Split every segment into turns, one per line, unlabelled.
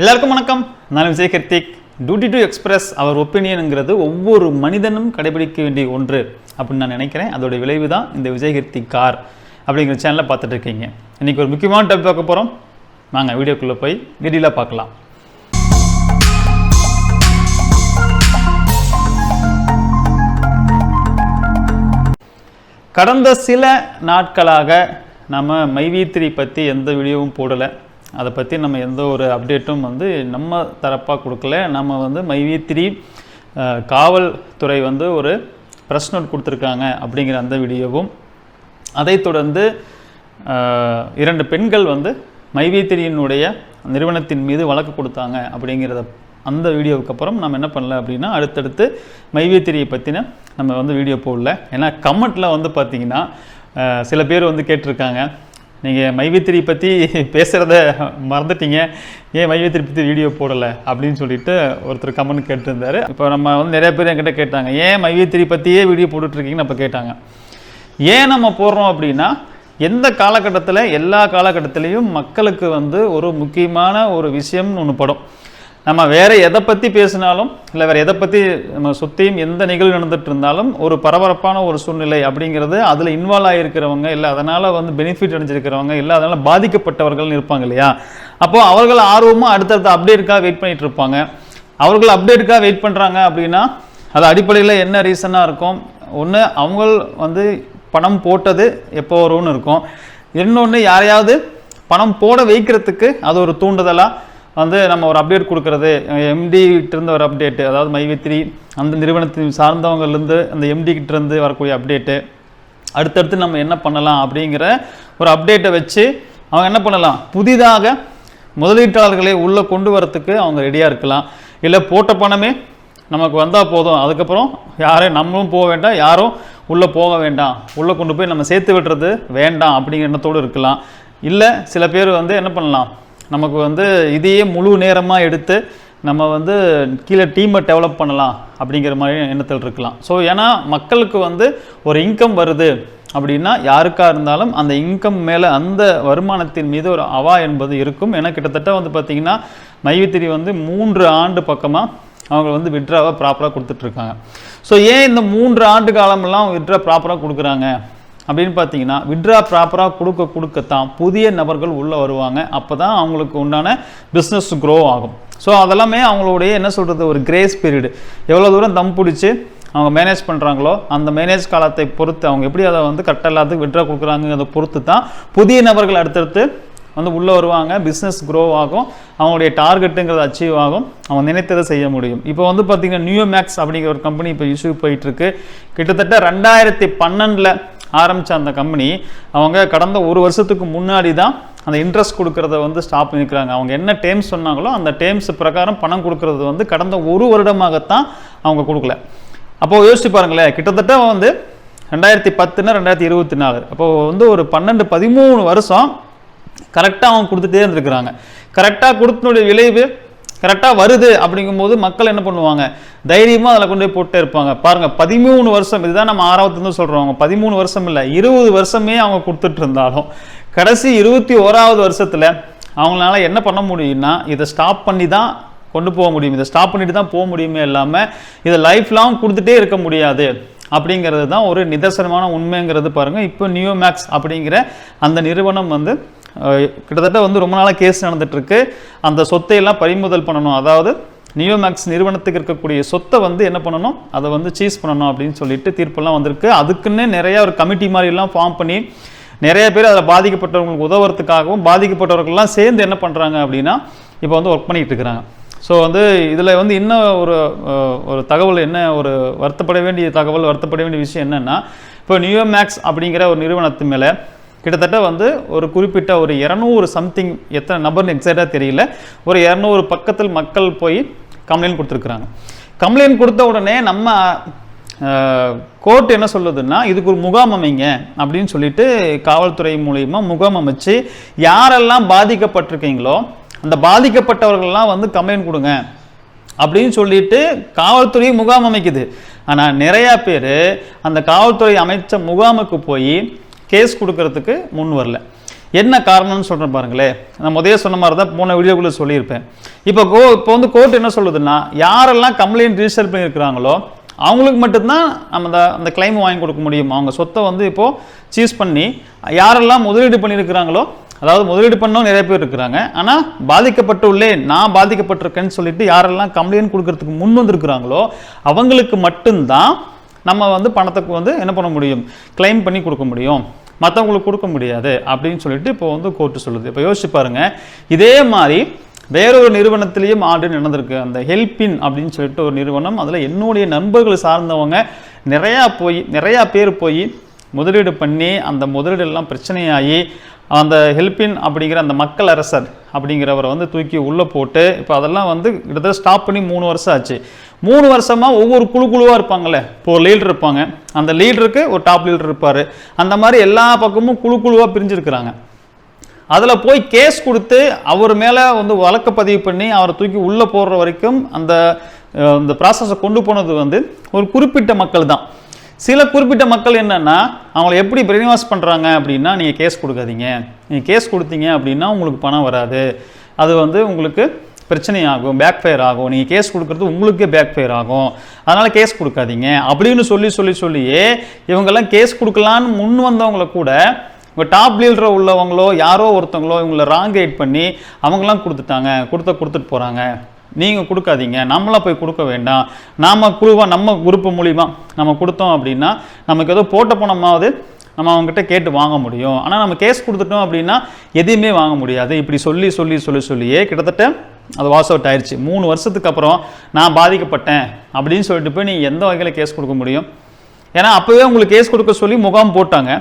எல்லாருக்கும் வணக்கம். நான் Vijay Karthik. Duty to express our ஒப்பீனியனுங்கிறது ஒவ்வொரு மனிதனும் கடைபிடிக்க வேண்டிய ஒன்று அப்படின்னு நான் நினைக்கிறேன். அதோட விளைவு தான் இந்த விஜய் கார்த்திக் கார் அப்படிங்கிற சேனலில் பார்த்துட்டு இருக்கீங்க. இன்னைக்கு ஒரு முக்கியமான டாபிக் பார்க்க போகிறோம் வாங்க வீடியோக்குள்ளே போய் டீட்டெயிலாக பார்க்கலாம். கடந்த சில நாட்களாக நம்ம மைவி பற்றி எந்த வீடியோவும் போடலை. அதை பற்றி நம்ம எந்த ஒரு அப்டேட்டும் வந்து நம்ம தரப்பாக கொடுக்கல. நம்ம வந்து மைவித்திரி காவல்துறை வந்து ஒரு ப்ரெஸ் நோட் கொடுத்துருக்காங்க அப்படிங்கிற அந்த வீடியோவும். அதைத் தொடர்ந்து இரண்டு பெண்கள் வந்து மைவேத்திரியினுடைய நிறுவனத்தின் மீது வழக்கு கொடுத்தாங்க அப்படிங்கிறத அந்த வீடியோவுக்கு அப்புறம் நம்ம என்ன பண்ணல அப்படின்னா அடுத்தடுத்து மைவேத்திரியை பற்றின நம்ம வந்து வீடியோ போடல. ஏன்னா கமெண்ட்டில் வந்து பார்த்திங்கன்னா சில பேர் வந்து கேட்டிருக்காங்க. நீங்கள் மைவித்திரி பற்றி பேசுகிறத மறந்துட்டீங்க. ஏன் மைவித்திரி பற்றி வீடியோ போடலை அப்படின்னு சொல்லிட்டு ஒருத்தர் கமெண்ட் கேட்டிருந்தார். இப்போ நம்ம வந்து நிறைய பேர் என்கிட்ட கேட்டாங்க ஏன் மைவித்திரி பற்றியே வீடியோ போட்டுட்ருக்கீங்கன்னு அப்போ கேட்டாங்க. ஏன் நம்ம போடுறோம் அப்படின்னா எந்த காலகட்டத்தில் எல்லா காலகட்டத்திலையும் மக்களுக்கு வந்து ஒரு முக்கியமான ஒரு விஷயம்னு ஒன்று படும். நம்ம வேற எதை பற்றி பேசினாலும் இல்லை வேற எதை பற்றி நம்ம சுற்றியும் எந்த நிகழ்வு நடந்துட்டு இருந்தாலும் ஒரு பரபரப்பான ஒரு சூழ்நிலை அப்படிங்கிறது அதில் இன்வால்வ் ஆகியிருக்கிறவங்க இல்லை அதனால் வந்து பெனிஃபிட் அடைஞ்சிருக்கிறவங்க இல்லை அதனால் பாதிக்கப்பட்டவர்கள்னு இருப்பாங்க இல்லையா? அப்போது அவர்கள் ஆர்வமாக அடுத்தடுத்த அப்டேட்டுக்காக வெயிட் பண்ணிட்டு இருப்பாங்க. அவர்கள் அப்டேட்டுக்காக வெயிட் பண்ணுறாங்க அப்படின்னா அது அடிப்படையில் என்ன ரீசனாக இருக்கும்? ஒன்று அவங்க வந்து பணம் போட்டது எப்போ வரும்னு இருக்கும். இன்னொன்று யாரையாவது பணம் போட வைக்கிறதுக்கு அது ஒரு தூண்டுதலாக வந்து நம்ம ஒரு அப்டேட் கொடுக்கறது எம்டி இருந்து ஒரு அப்டேட்டு அதாவது மைவித்ரி அந்த நிறுவனத்தின் சார்ந்தவங்கலேருந்து அந்த எம்டி இருந்து வரக்கூடிய அப்டேட்டு அடுத்தடுத்து நம்ம என்ன பண்ணலாம் அப்படிங்கிற ஒரு அப்டேட்டை வச்சு அவங்க என்ன பண்ணலாம்? புதிதாக முதலீட்டாளர்களை உள்ளே கொண்டு வரத்துக்கு அவங்க ரெடியாக இருக்கலாம். இல்லை போட்ட பணமே நமக்கு வந்தால் போதும். அதுக்கப்புறம் யாரையும் நம்மளும் போக வேண்டாம் யாரும் உள்ளே போக வேண்டாம். உள்ளே கொண்டு போய் நம்ம சேர்த்து விடுறது வேண்டாம் அப்படிங்கிற எண்ணத்தோடு இருக்கலாம். இல்லை சில பேர் வந்து என்ன பண்ணலாம்? நமக்கு வந்து இதையே முழு நேரமாக எடுத்து நம்ம வந்து கீழே டீமை டெவலப் பண்ணலாம் அப்படிங்கிற மாதிரி எண்ணத்தில் இருக்கலாம். ஸோ ஏன்னா மக்களுக்கு வந்து ஒரு இன்கம் வருது அப்படின்னா யாருக்காக இருந்தாலும் அந்த இன்கம் மேலே அந்த வருமானத்தின் மீது ஒரு அவா என்பது இருக்கும். ஏன்னா கிட்டத்தட்ட வந்து பார்த்திங்கன்னா மைவித்திரி வந்து மூன்று ஆண்டு பக்கமாக அவங்க வந்து விட்ராவை ப்ராப்பராக கொடுத்துட்ருக்காங்க ஸோ ஏன் இந்த மூன்று ஆண்டு காலமெல்லாம் விட்ரா ப்ராப்பராக கொடுக்குறாங்க? அப்படின்னு பார்த்தீங்கன்னா விட்ரா ப்ராப்பராக கொடுக்க கொடுக்கத்தான் புதிய நபர்கள் உள்ளே வருவாங்க. அப்போ தான் அவங்களுக்கு உண்டான பிஸ்னஸ் க்ரோ ஆகும். ஸோ அதெல்லாமே அவங்களுடைய என்ன சொல்கிறது ஒரு கிரேஸ் பீரியடு எவ்வளோ தூரம் தம் பிடிச்சி அவங்க மேனேஜ் பண்ணுறாங்களோ அந்த மேனேஜ் காலத்தை பொறுத்து அவங்க எப்படி அதை வந்து கரெக்டாக எல்லாத்துக்கும் விட்ரா கொடுக்குறாங்கிறத பொறுத்து தான் புதிய நபர்கள் அடுத்தடுத்து வந்து உள்ளே வருவாங்க. பிஸ்னஸ் க்ரோ ஆகும். அவங்களுடைய டார்கெட்டுங்கிறது அச்சீவ் ஆகும். அவங்க நினைத்ததை செய்ய முடியும். இப்போ வந்து பார்த்தீங்கன்னா நியூ மேக்ஸ் அப்படிங்கிற ஒரு கம்பெனி இப்போ இஷ்யூ போயிட்டுருக்கு கிட்டத்தட்ட ரெண்டாயிரத்தி பன்னெண்டில் ஆரம்பித்த அந்த கம்பெனி அவங்க கடந்த ஒரு வருஷத்துக்கு முன்னாடி தான் அந்த இன்ட்ரெஸ்ட் கொடுக்கறத வந்து ஸ்டாப் பண்ணிக்கிறாங்க. அவங்க என்ன டேர்ம்ஸ் சொன்னாங்களோ அந்த டேர்ம்ஸ் பிரகாரம் பணம் கொடுக்கறது வந்து கடந்த ஒரு வருடமாகத்தான் அவங்க கொடுக்கல. அப்போது யோசிச்சு பாருங்களேன் கிட்டத்தட்ட வந்து ரெண்டாயிரத்தி பத்துனா ரெண்டாயிரத்தி இருபத்தி நாலு. அப்போது வந்து ஒரு பன்னெண்டு பதிமூணு வருஷம் கரெக்டாக அவங்க கொடுத்துட்டே இருந்திருக்கிறாங்க. கரெக்டாக கொடுத்தனுடைய விளைவு கரெக்டாக வருது அப்படிங்கும்போது மக்கள் என்ன பண்ணுவாங்க? தைரியமாக அதில் கொண்டு போய் போட்டே இருப்பாங்க. பாருங்கள் பதிமூணு வருஷம் இதுதான் நம்ம ஆறாவதுன்னு சொல்கிறோம் பதிமூணு வருஷம் இல்லை இருபது வருஷமே அவங்க கொடுத்துட்டு இருந்தாலும் கடைசி இருபத்தி ஓராவது வருஷத்தில் அவங்களால என்ன பண்ண முடியும்னா இதை ஸ்டாப் பண்ணி தான் கொண்டு போக முடியும். இதை ஸ்டாப் பண்ணிட்டு தான் போக முடியுமே இல்லாமல் இதை லைஃப் லாங் கொடுத்துட்டே இருக்க முடியாது. அப்படிங்கிறது தான் ஒரு நிதர்சனமான உண்மைங்கிறது பாருங்கள் இப்போ நியூ மேக்ஸ் அப்படிங்கிற அந்த நிறுவனம் வந்து கிட்டத்தட்ட வந்து ரொம்ப நாளாக கேஸ் நடந்துட்டுருக்கு. அந்த சொத்தையெல்லாம் பறிமுதல் பண்ணணும். அதாவது நியூ மேக்ஸ் நிறுவனத்துக்கு இருக்கக்கூடிய சொத்தை வந்து என்ன பண்ணணும்? அதை வந்து சீஸ் பண்ணணும் அப்படின்னு சொல்லிட்டு தீர்ப்பெல்லாம் வந்திருக்கு. அதுக்குன்னே நிறையா ஒரு கமிட்டி மாதிரிலாம் ஃபார்ம் பண்ணி நிறைய பேர் அதில் பாதிக்கப்பட்டவங்களுக்கு உதவுறதுக்காகவும் பாதிக்கப்பட்டவர்கள்லாம் சேர்ந்து என்ன பண்ணுறாங்க அப்படின்னா இப்போ வந்து ஒர்க் பண்ணிகிட்டு இருக்கிறாங்க. ஸோ வந்து இதில் வந்து இன்னும் ஒரு ஒரு தகவல் என்ன ஒரு வருத்தப்பட வேண்டிய தகவல் வருத்தப்பட வேண்டிய விஷயம் என்னென்னா இப்போ நியூ மேக்ஸ் அப்படிங்கிற ஒரு நிறுவனத்து மேலே கிட்டத்தட்ட வந்து ஒரு குறிப்பிட்ட ஒரு இரநூறு சம்திங் எத்தனை நபர்னு எக்ஸாக்டாக தெரியல. ஒரு இரநூறு பக்கத்தில் மக்கள் போய் கம்ப்ளைண்ட் கொடுத்துருக்குறாங்க. கம்ப்ளைண்ட் கொடுத்த உடனே நம்ம கோர்ட் என்ன சொல்லுதுன்னா இதுக்கு ஒரு முகாம் அமைங்க அப்படின்னு சொல்லிட்டு காவல்துறை மூலயமா முகாம் அமைச்சு யாரெல்லாம் பாதிக்கப்பட்டிருக்கீங்களோ அந்த பாதிக்கப்பட்டவர்கள்லாம் வந்து கம்ப்ளைண்ட் கொடுங்க அப்படின்னு சொல்லிட்டு காவல்துறை முகாம் அமைக்குது. ஆனால் நிறையா பேர் அந்த காவல்துறை அமைச்ச முகாமுக்கு போய் கேஸ் கொடுக்கறதுக்கு முன் வரல. என்ன காரணம்னு சொல்கிறேன் பாருங்களேன் நான் முதல்ல சொன்ன மாதிரி தான் போன வீடியோக்குள்ளே சொல்லியிருப்பேன். இப்போ கோ இப்போ வந்து கோர்ட் என்ன சொல்லுதுன்னா யாரெல்லாம் கம்ப்ளைண்ட் ரிஜிஸ்டர் பண்ணியிருக்கிறாங்களோ அவங்களுக்கு மட்டும்தான் நம்ம அந்த அந்த கிளைம் வாங்கி கொடுக்க முடியும். அவங்க சொத்தை வந்து இப்போது சீஸ் பண்ணி யாரெல்லாம் முதலீடு பண்ணியிருக்கிறாங்களோ அதாவது முதலீடு பண்ணவும் நிறைய பேர் இருக்கிறாங்க. ஆனால் பாதிக்கப்பட்டு உள்ளே நான் பாதிக்கப்பட்டிருக்கேன்னு சொல்லிட்டு யாரெல்லாம் கம்ப்ளைண்ட் கொடுக்கறதுக்கு முன் வந்திருக்கிறாங்களோ அவங்களுக்கு மட்டும்தான் நம்ம வந்து பணத்துக்கு வந்து என்ன பண்ண முடியும்? கிளைம் பண்ணி கொடுக்க முடியும். மற்றவங்களுக்கு கொடுக்க முடியாது அப்படின்னு சொல்லிட்டு இப்போ வந்து கோர்ட்டு சொல்லுது. இப்போ யோசிச்சு பாருங்க. இதே மாதிரி வேறொரு நிறுவனத்திலையும் ஆர்டர் நடந்திருக்கு. அந்த ஹெல்பின் அப்படின்னு சொல்லிட்டு ஒரு நிறுவனம் அதில் என்னுடைய நண்பர்கள் சார்ந்தவங்க நிறையா போய் நிறையா பேர் போய் முதலீடு பண்ணி அந்த முதலீடு எல்லாம் பிரச்சனையாகி அந்த ஹெல்பின் அப்படிங்கிற அந்த மக்கள் அரசர் அப்படிங்கிறவரை வந்து தூக்கி உள்ளே போட்டு இப்போ அதெல்லாம் வந்து கிட்டத்தட்ட ஸ்டாப் பண்ணி மூணு வருஷம் ஆச்சு. மூணு வருஷமாக ஒவ்வொரு குழு குழுவாக இருப்பாங்களே இப்போ ஒரு லீடர் இருப்பாங்க. அந்த லீடருக்கு ஒரு டாப் லீடர் இருப்பார். அந்த மாதிரி எல்லா பக்கமும் குழு குழுவாக பிரிஞ்சிருக்கிறாங்க. அதில் போய் கேஸ் கொடுத்து அவர் மேலே வந்து வழக்கு பதிவு பண்ணி அவரை தூக்கி உள்ளே போடுற வரைக்கும் அந்த இந்த ப்ராசஸை கொண்டு போனது வந்து ஒரு குறிப்பிட்ட மக்கள் தான். சில குறிப்பிட்ட மக்கள் என்னென்னா அவங்கள எப்படி பிரெயின் பண்ணுறாங்க அப்படின்னா நீங்கள் கேஸ் கொடுக்காதீங்க. நீங்கள் கேஸ் கொடுத்தீங்க அப்படின்னா உங்களுக்கு பணம் வராது. அது வந்து உங்களுக்கு பிரச்சனை ஆகும் பேக் ஃபயர் ஆகும். நீங்கள் கேஸ் கொடுக்குறது உங்களுக்கே பேக் ஃபயர் ஆகும். அதனால் கேஸ் கொடுக்காதீங்க. அப்படின்னு சொல்லி சொல்லி சொல்லியே இவங்கெல்லாம் கேஸ் கொடுக்கலான்னு முன் வந்தவங்கள கூட இப்போ டாப் லீடர் உள்ளவங்களோ யாரோ ஒருத்தவங்களோ இவங்கள ராங் கைட் பண்ணி அவங்களாம் கொடுத்துட்டாங்க. கொடுத்த கொடுத்துட்டு போகிறாங்க நீங்கள் கொடுக்காதீங்க. நம்மளாக போய் கொடுக்க வேண்டாம். நாம் குழுவாக நம்ம குரூப்பு மூலிமா நம்ம கொடுத்தோம் அப்படின்னா நமக்கு ஏதோ போட்ட பணமாவது நம்ம அவங்ககிட்ட கேட்டு வாங்க முடியும். ஆனால் நம்ம கேஸ் கொடுத்துட்டோம் அப்படின்னா எதையுமே வாங்க முடியாது. இப்படி சொல்லி சொல்லி சொல்லி சொல்லியே கிட்டத்தட்ட அது வாஸ் அவுட் ஆயிடுச்சு மூணு வருஷத்துக்கு அப்புறம் நான் பாதிக்கப்பட்டேன் அப்படின்னு சொல்லிட்டு போய் நீங்கள் எந்த வகையில் கேஸ் கொடுக்க முடியும்? ஏன்னா அப்போவே உங்களுக்கு கேஸ் கொடுக்க சொல்லி முகாம் போட்டாங்க.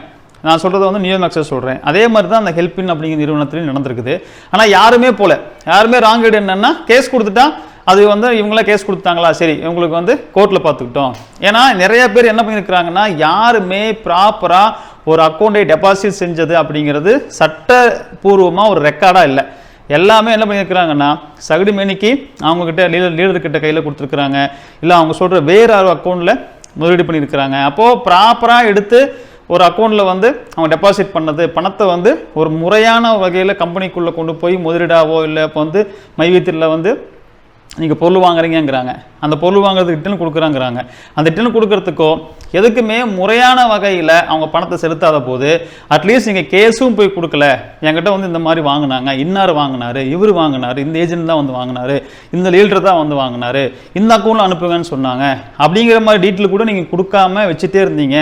நான் சொல்கிறத வந்து நியூ மேக்ஸஸ் சொல்கிறேன் அதே மாதிரி தான் அந்த ஹெல்ப்பின் அப்படிங்கிற நிறுவனத்துலையும் நடந்திருக்குது. ஆனால் யாருமே போல. யாருமே ராங் ஐடு என்னென்னா கேஸ் கொடுத்துட்டா அது வந்து இவங்களாம் கேஸ் கொடுத்தாங்களா சரி இவங்களுக்கு வந்து கோர்ட்டில் பார்த்துக்கிட்டோம். ஏன்னா நிறைய பேர் என்ன பண்ணியிருக்கிறாங்கன்னா யாருமே ப்ராப்பராக ஒரு அக்கௌண்ட்டை டெபாசிட் செஞ்சது அப்படிங்கிறது சட்டபூர்வமாக ஒரு ரெக்கார்டாக இல்லை. எல்லாமே என்ன பண்ணியிருக்கிறாங்கன்னா சகுடி மேனிக்கு அவங்கக்கிட்ட லீடர் லீடர்கிட்ட கையில் கொடுத்துருக்குறாங்க. இல்லை அவங்க சொல்கிற வேறு அக்கௌண்ட்டில் முதலீடு பண்ணியிருக்கிறாங்க. அப்போது ப்ராப்பராக எடுத்து ஒரு அக்கௌண்ட்டில் வந்து அவங்க டெபாசிட் பண்ணது பணத்தை வந்து ஒரு முறையான வகையில் கம்பெனிக்குள்ளே கொண்டு போய் முதலீடாவோ இல்லை இப்போ வந்து மைவீத்தில் வந்து நீங்கள் பொருள் வாங்குறீங்கங்கிறாங்க. அந்த பொருள் வாங்குறதுக்கு ரிட்டர்ன் கொடுக்குறாங்கிறாங்க. அந்த ரிட்டர்ன் கொடுக்குறதுக்கோ எதுக்குமே முறையான வகையில் அவங்க பணத்தை செலுத்தாத போது அட்லீஸ்ட் நீங்கள் கேஸும் போய் கொடுக்கல. என்கிட்ட வந்து இந்த மாதிரி வாங்கினாங்க. இன்னார் வாங்கினார்? இவர் வாங்கினாரு. இந்த ஏஜென்ட் தான் வந்து வாங்கினாரு. இந்த லீடர் தான் வந்து வாங்கினாரு. இந்த அக்கௌண்ட்டில் அனுப்புங்கன்னு சொன்னாங்க. அப்படிங்கிற மாதிரி டீட்டெயில் கூட நீங்கள் கொடுக்காம வச்சுட்டே இருந்தீங்க.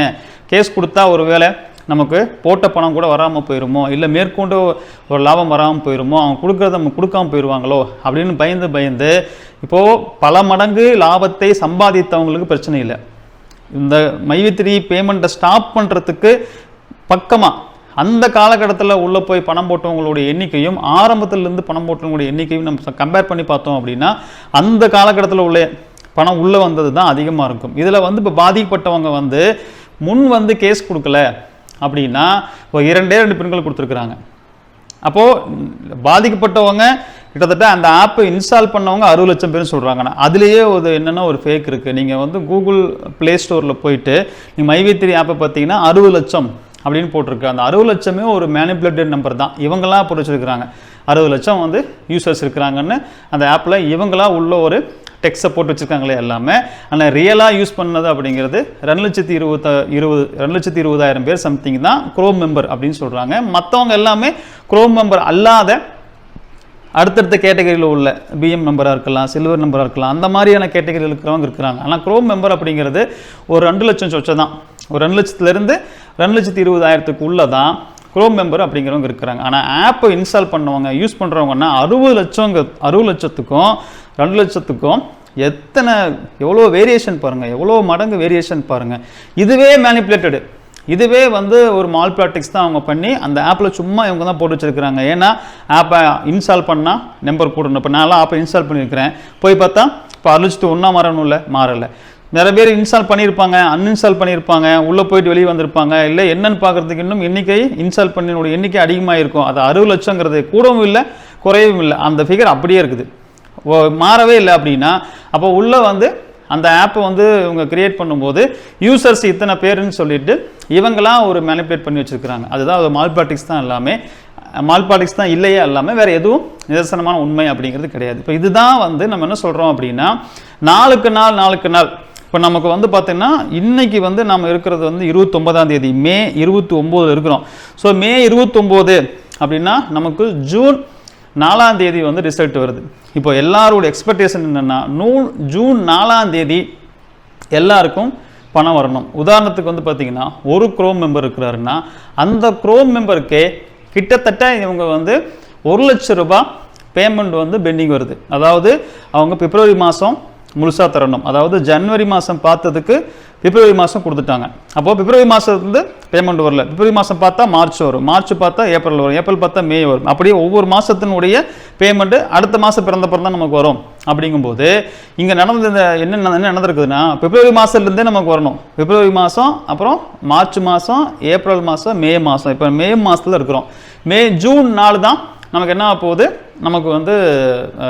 கேஸ் கொடுத்தா ஒருவேளை நமக்கு போட்ட பணம் கூட வராமல் போயிருமோ? இல்லை மேற்கொண்டு ஒரு லாபம் வராமல் போயிருமோ? அவங்க கொடுக்குறத நம்ம கொடுக்காம போயிடுவாங்களோ அப்படின்னு பயந்து பயந்து இப்போது பல மடங்கு லாபத்தை சம்பாதித்தவங்களுக்கு பிரச்சனை இல்லை. இந்த மைவித்திரி பேமெண்ட்டை ஸ்டாப் பண்ணுறதுக்கு பக்கமாக அந்த காலகட்டத்தில் உள்ளே போய் பணம் போட்டவங்களுடைய எண்ணிக்கையும் ஆரம்பத்திலேருந்து பணம் போட்டவங்களுடைய எண்ணிக்கையும் நம்ம கம்பேர் பண்ணி பார்த்தோம் அப்படின்னா அந்த காலகட்டத்தில் உள்ள பணம் உள்ளே வந்தது தான் அதிகமாக இருக்கும். இதில் வந்து இப்போ பாதிக்கப்பட்டவங்க வந்து முன் வந்து கேஸ் கொடுக்கல அப்படின்னா இப்போ இரண்டே ரெண்டு பெண்கள் கொடுத்துருக்குறாங்க. அப்போது பாதிக்கப்பட்டவங்க கிட்டத்தட்ட அந்த ஆப்பை இன்ஸ்டால் பண்ணவங்க அறுபது லட்சம் பேர் சொல்கிறாங்கண்ணா அதுலேயே ஒரு என்னென்னா ஒரு ஃபேக் இருக்குது நீங்கள் வந்து கூகுள் ப்ளே ஸ்டோரில் போயிட்டு நீங்கள் மைவேத்திரி ஆப்பை பார்த்தீங்கன்னா அறுபது லட்சம் அப்படின்னு போட்டிருக்கு. அந்த அறுபது லட்சமே ஒரு மேனிப்புலேட்டட் நம்பர் தான். இவங்களாம் போட்டு அறுபது லட்சம் வந்து யூசர்ஸ் இருக்கிறாங்கன்னு அந்த ஆப்பில் இவங்களா உள்ள ஒரு டெக்ஸை போட்டு வச்சுருக்காங்களே எல்லாமே. ஆனால் ரியலாக யூஸ் பண்ணது அப்படிங்கிறது ரெண்டு லட்சத்தி இருபத்த இருபது ரெண்டு லட்சத்தி இருபதாயிரம் பேர் சம்திங் தான் குரோம் மெம்பர் அப்படின்னு சொல்கிறாங்க மற்றவங்க எல்லாமே குரோம் மெம்பர் அல்லாத அடுத்தடுத்த கேட்டகரியில் உள்ள பிஎம் மெம்பராக இருக்கலாம் சில்வர் மெம்பராக இருக்கலாம் அந்த மாதிரியான கேட்டகரியில் இருக்கிறவங்க இருக்கிறாங்க. ஆனால் குரோம் மெம்பர் அப்படிங்கிறது ஒரு ரெண்டு லட்சம் சொச்சம் தான் ஒரு ரெண்டு லட்சத்துலேருந்து ரெண்டு லட்சத்தி இருபதாயிரத்துக்கு உள்ளே தான் குரோம் மெம்பர் அப்படிங்கிறவங்க இருக்கிறாங்க. ஆனால் ஆப்பை இன்ஸ்டால் பண்ணவங்க யூஸ் பண்ணுறவங்கன்னா அறுபது லட்சங்க அறுபது லட்சத்துக்கும் ரெண்டு லட்சத்துக்கும் எத்தனை எவ்வளோ வேரியேஷன் பாருங்கள் எவ்வளோ மடங்கு வேரியேஷன் பாருங்கள் இதுவே மேனிப்புலேட்டடு இதுவே வந்து ஒரு மால் ப்ராக்டிக்ஸ் தான் அவங்க பண்ணி அந்த ஆப்பில் சும்மா இவங்க தான் போட்டு வச்சிருக்கிறாங்க. ஏன்னா ஆப்பை இன்ஸ்டால் பண்ணால் நம்பர் கூடணும் இப்போ நான்லாம் ஆப்பை இன்ஸ்டால் பண்ணியிருக்கிறேன். போய் பார்த்தா இப்போ அழிச்சிட்டு ஒன்றா மாறணும்ல? மாறலை. நிறைய பேர் இன்ஸ்டால் பண்ணியிருப்பாங்க அன்இன்ஸ்டால் பண்ணியிருப்பாங்க உள்ளே போயிட்டு வெளியே வந்திருப்பாங்க. இல்லை என்னென்னு பார்க்குறதுக்கு இன்னும் எண்ணிக்கை இன்ஸ்டால் பண்ணினோட எண்ணிக்கை அதிகமாக இருக்கும் அது அறுபது லட்சங்கிறது கூடவும் இல்லை குறையவும் இல்லை. அந்த ஃபிகர் அப்படியே இருக்குது. மாறவே இல்லை அப்படின்னா அப்போ உள்ளே வந்து அந்த ஆப்பை வந்து இவங்க கிரியேட் பண்ணும்போது யூசர்ஸ் இத்தனை பேருன்னு சொல்லிட்டு இவங்களாம் ஒரு மேனிப்புலேட் பண்ணி வச்சுருக்கிறாங்க. அதுதான் அது மால்பாட்டிக்ஸ் தான் எல்லாமே. மால்பாட்டிக்ஸ் தான் இல்லையே இல்லாமல் வேறு எதுவும் நிதர்சனமான உண்மை அப்படிங்கிறது கிடையாது. இப்போ இதுதான் வந்து நம்ம என்ன சொல்கிறோம் அப்படின்னா நாளுக்கு நாள் நாளுக்கு நாள். இப்போ நமக்கு வந்து பார்த்திங்கன்னா இன்னைக்கு வந்து நம்ம இருக்கிறது வந்து இருபத்தொம்பதாம் தேதி. மே இருபத்தி ஒம்போது இருக்கிறோம். ஸோ மே இருபத்தொம்போது அப்படின்னா நமக்கு ஜூன் நாலாம் தேதி வந்து ரிசல்ட் வருது. இப்போ எல்லாரோட எக்ஸ்பெக்டேஷன் என்னென்னா நூ ஜூன் நாலாம் தேதி எல்லாருக்கும் பணம் வரணும். உதாரணத்துக்கு வந்து பார்த்தீங்கன்னா ஒரு குரோம் மெம்பர் இருக்கிறாருன்னா அந்த குரோம் மெம்பருக்கே கிட்டத்தட்ட இவங்க வந்து ஒரு லட்ச ரூபாய் பேமெண்ட் வந்து பெண்டிங் வருது. அதாவது அவங்க பிப்ரவரி மாதம் முழுசாக தரணும். அதாவது ஜனவரி மாதம் பார்த்ததுக்கு பிப்ரவரி மாதம் கொடுத்துட்டாங்க. அப்போது பிப்ரவரி மாதத்துலேருந்து பேமெண்ட் வரல. பிப்ரவரி மாதம் பார்த்தா மார்ச் வரும். மார்ச் பார்த்தா ஏப்ரல் வரும். ஏப்ரல் பார்த்தா மே வரும். அப்படியே ஒவ்வொரு மாதத்தினுடைய பேமெண்ட்டு அடுத்த மாதம் பிறந்த பிறந்த நமக்கு வரும். அப்படிங்கும்போது இங்கே நடந்தது இந்த என்ன என்ன நடந்திருக்குதுன்னா பிப்ரவரி மாதத்துலேருந்தே நமக்கு வரணும். பிப்ரவரி மாதம் அப்புறம் மார்ச் மாதம் ஏப்ரல் மாதம் மே மாதம் இப்போ மே மாதத்தில் இருக்கிறோம். மே ஜூன் நாலு தான் நமக்கு என்ன ஆக போகுது? நமக்கு வந்து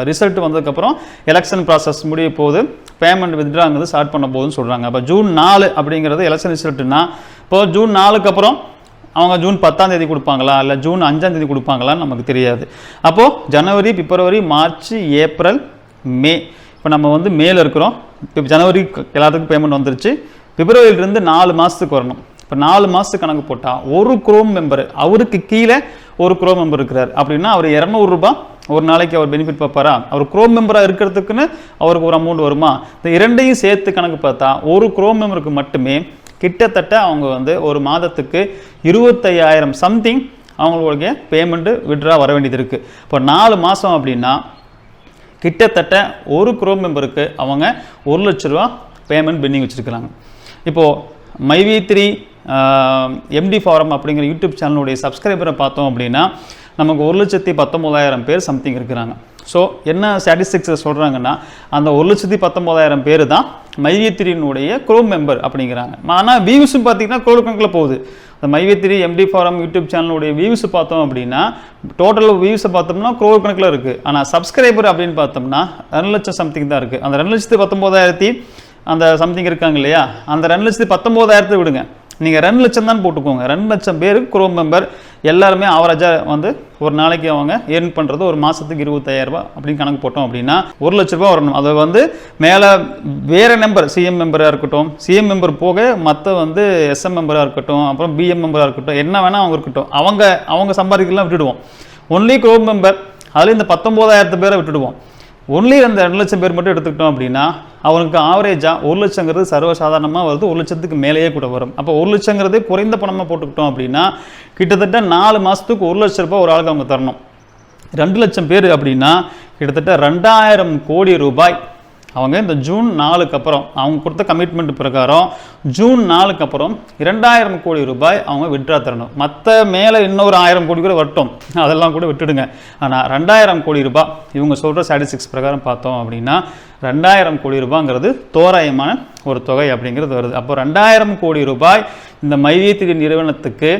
ரிசல்ட் வந்ததுக்கப்புறம் எலெக்ஷன் ப்ராசஸ் முடிய போது பேமெண்ட் வித்ட்ராங்கிறது ஸ்டார்ட் பண்ண போகுதுன்னு சொல்கிறாங்க அப்போ ஜூன் நாலு அப்படிங்கிறது எலெக்ஷன் ரிசல்ட்னா இப்போ ஜூன் நாலுக்கு அப்புறம் அவங்க ஜூன் பத்தாம் தேதி கொடுப்பாங்களா? இல்லை ஜூன் அஞ்சாம் தேதி கொடுப்பாங்களான்னு நமக்கு தெரியாது. அப்போது ஜனவரி பிப்ரவரி மார்ச் ஏப்ரல் மே இப்போ நம்ம வந்து மேல இருக்கிறோம். இப்போ ஜனவரி எல்லாத்துக்கும் பேமெண்ட் வந்துருச்சு. பிப்ரவரியிலிருந்து நாலு மாதத்துக்கு வரணும். இப்போ நாலு மாதத்துக்கு கணக்கு போட்டால் ஒரு குரோம் மெம்பர் அவருக்கு கீழே ஒரு குரோம் மெம்பர் இருக்கிறார். அப்படின்னா அவர் இரநூறுபா ஒரு நாளைக்கு அவர் பெனிஃபிட் பார்ப்பாரா? அவர் குரோம் மெம்பராக இருக்கிறதுக்குன்னு அவருக்கு ஒரு அமௌண்ட் வருமா? இந்த இரண்டையும் சேர்த்து கணக்கு பார்த்தா ஒரு குரோம் மெம்பருக்கு மட்டுமே கிட்டத்தட்ட அவங்க வந்து ஒரு மாதத்துக்கு இருபத்தையாயிரம் சம்திங் அவங்களுடைய பேமெண்ட்டு விட்ரா வர வேண்டியது இருக்குது இப்போ நாலு மாதம் அப்படின்னா கிட்டத்தட்ட ஒரு குரோம் மெம்பருக்கு அவங்க ஒரு லட்ச ரூபா பேமெண்ட் பெண்டிங் வச்சுருக்கிறாங்க. இப்போது my V three MD forum அப்படிங்கிற யூடியூப் சேனலுடைய சப்ஸ்கிரைபரை பார்த்தோம் அப்படின்னா நமக்கு ஒரு லட்சத்தி பத்தொம்போதாயிரம் பேர் சம்திங் இருக்கிறாங்க. ஸோ என்ன ஸ்டாட்டிஸ்டிக்ஸை சொல்கிறாங்கன்னா அந்த ஒரு லட்சத்தி பத்தொம்போதாயிரம் பேர் தான் மைவேத்திரியினுடைய குரோம் மெம்பர் அப்படிங்கிறாங்க. ஆனால் வியூஸும் பார்த்தீங்கன்னா கோடி கணக்கில் போகுது. அந்த my V three MD forum YouTube சேனலுடைய வியூஸ் பார்த்தோம் அப்படின்னா டோட்டல் வியூஸை பார்த்தோம்னா குரோர் கணக்கில் இருக்குது ஆனால் சப்ஸ்கிரைபர் அப்படின்னு பார்த்தோம்னா ரெண்டு லட்சம் சம்திங் தான் இருக்குது அந்த ரெண்டு லட்சத்தி பத்தொம்போதாயிரத்தி அந்த சம்திங் இருக்காங்க இல்லையா? அந்த ரெண்டு லட்சத்தி பத்தொம்போதாயிரத்தை விடுங்க. நீங்கள் ரெண்டு லட்சம் தான் போட்டுக்கோங்க. ரெண்டு லட்சம் பேர் குரோம் மெம்பர் எல்லாருமே ஆவரேஜாக வந்து ஒரு நாளைக்கு அவங்க ஏர்ன் பண்ணுறது ஒரு மாதத்துக்கு இருபத்தாயிரரூபா அப்படின்னு கணக்கு போட்டோம் அப்படின்னா ஒரு லட்ச ரூபா வரணும். அது வந்து மேலே வேறு நம்பர் சிஎம் மெம்பராக இருக்கட்டும். சிஎம் மெம்பர் போக மற்ற வந்து எஸ்எம் மெம்பராக இருக்கட்டும் அப்புறம் பிஎம் மெம்பராக இருக்கட்டும் என்ன வேணால் அவங்க இருக்கட்டும். அவங்க அவங்க சம்பாதிக்கலாம் விட்டுடுவோம். ஒன்லி குரோம் மெம்பர் அதில் இந்த பத்தொம்போதாயிரத்து பேரை விட்டுடுவோம். ஒன்லி அந்த ரெண்டு லட்சம் பேர் மட்டும் எடுத்துக்கிட்டோம் அப்படின்னா அவனுக்கு ஆவரேஜாக ஒரு லட்சங்கிறது சர்வசாதாரணமாக வருது ஒரு லட்சத்துக்கு மேலேயே கூட வரும். அப்போ ஒரு லட்சங்கிறது குறைந்த பணமாக போட்டுக்கிட்டோம் அப்படின்னா கிட்டத்தட்ட நாலு மாதத்துக்கு ஒரு லட்ச ரூபாய் ஒரு ஆளுக்கு அவங்க தரணும். ரெண்டு லட்சம் பேர் அப்படின்னா கிட்டத்தட்ட ரெண்டாயிரம் கோடி ரூபாய் அவங்க இந்த ஜூன் நாலுக்கு அப்புறம் அவங்க கொடுத்த கமிட்மெண்ட் பிரகாரம் ஜூன் நாலுக்கு அப்புறம் இரண்டாயிரம் கோடி ரூபாய் அவங்க விட்ரா தரணும். மற்ற மேலே இன்னொரு ஆயிரம் கோடி கூட வரட்டும். அதெல்லாம் கூட விட்டுடுங்க. ஆனால் ரெண்டாயிரம் கோடி ரூபாய் இவங்க சொல்கிற ஸ்டாட்டிஸ்டிக்ஸ் பிரகாரம் பார்த்தோம் அப்படின்னா ரெண்டாயிரம் கோடி ரூபாங்கிறது தோராயமான ஒரு தொகை அப்படிங்கிறது வருது. அப்போ ரெண்டாயிரம் கோடி ரூபாய் இந்த மைவியத்திரி நிறுவனத்துக்கு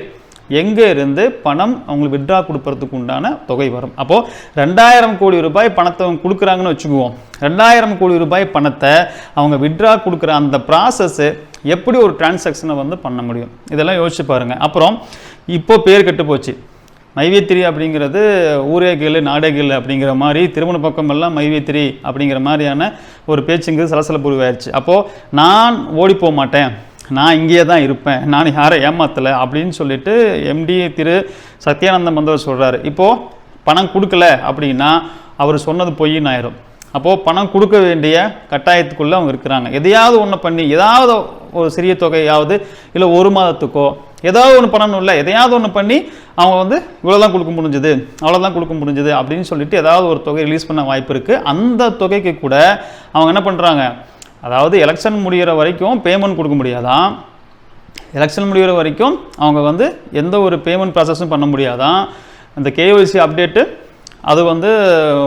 எங்கே இருந்து பணம் அவங்களுக்கு விட்ரா கொடுப்பறதுக்கு உண்டான தொகை வரும். அப்போது ரெண்டாயிரம் கோடி ரூபாய் பணத்தை அவங்க கொடுக்குறாங்கன்னு வச்சுக்குவோம். ரெண்டாயிரம் கோடி ரூபாய் பணத்தை அவங்க விட்ரா கொடுக்குற அந்த ப்ராசஸ்ஸு எப்படி ஒரு டிரான்சாக்ஷனை வந்து பண்ண முடியும்? இதெல்லாம் யோசிச்சு பாருங்கள் அப்புறம் இப்போ பேர் கெட்டு போச்சு. மைவேத்திரி அப்படிங்கிறது ஊரே கேளு நாடே கேளு அப்படிங்கிற மாதிரி திருமண பக்கமெல்லாம் மைவேத்திரி அப்படிங்கிற மாதிரியான ஒரு பேச்சுங்கிறது சலசலப்பு உருவாயிருச்சு. அப்போது நான் ஓடி போக மாட்டேன். நான் இங்கேயே தான் இருப்பேன் நான் யாரை ஏமாத்தலை அப்படின்னு சொல்லிட்டு எம்டி திரு சத்யானந்தம் வந்தவர் சொல்கிறாரு இப்போது பணம் கொடுக்கல அப்படின்னா அவர் சொன்னது பொய்ன்னு ஆயிரும். அப்போது பணம் கொடுக்க வேண்டிய கட்டாயத்துக்குள்ளே அவங்க இருக்கிறாங்க. எதையாவது ஒன்று பண்ணி ஏதாவது ஒரு சிறிய தொகையாவது இல்லை ஒரு மாதத்துக்கோ ஏதாவது ஒன்று பண்ணணும் இல்லை எதையாவது ஒன்று பண்ணி அவங்க வந்து இவ்வளோதான் கொடுக்க முடிஞ்சது அவ்வளோதான் கொடுக்க முடிஞ்சது அப்படின்னு சொல்லிட்டு ஏதாவது ஒரு தொகை ரிலீஸ் பண்ண வாய்ப்பு இருக்குது அந்த தொகைக்கு கூட அவங்க என்ன பண்ணுறாங்க அதாவது எலெக்ஷன் முடிகிற வரைக்கும் பேமெண்ட் கொடுக்க முடியாதான் எலெக்ஷன் முடிகிற வரைக்கும் அவங்க வந்து எந்த ஒரு பேமெண்ட் ப்ராசஸும் பண்ண முடியாதான் இந்த கேஒய்சி அப்டேட்டு அது வந்து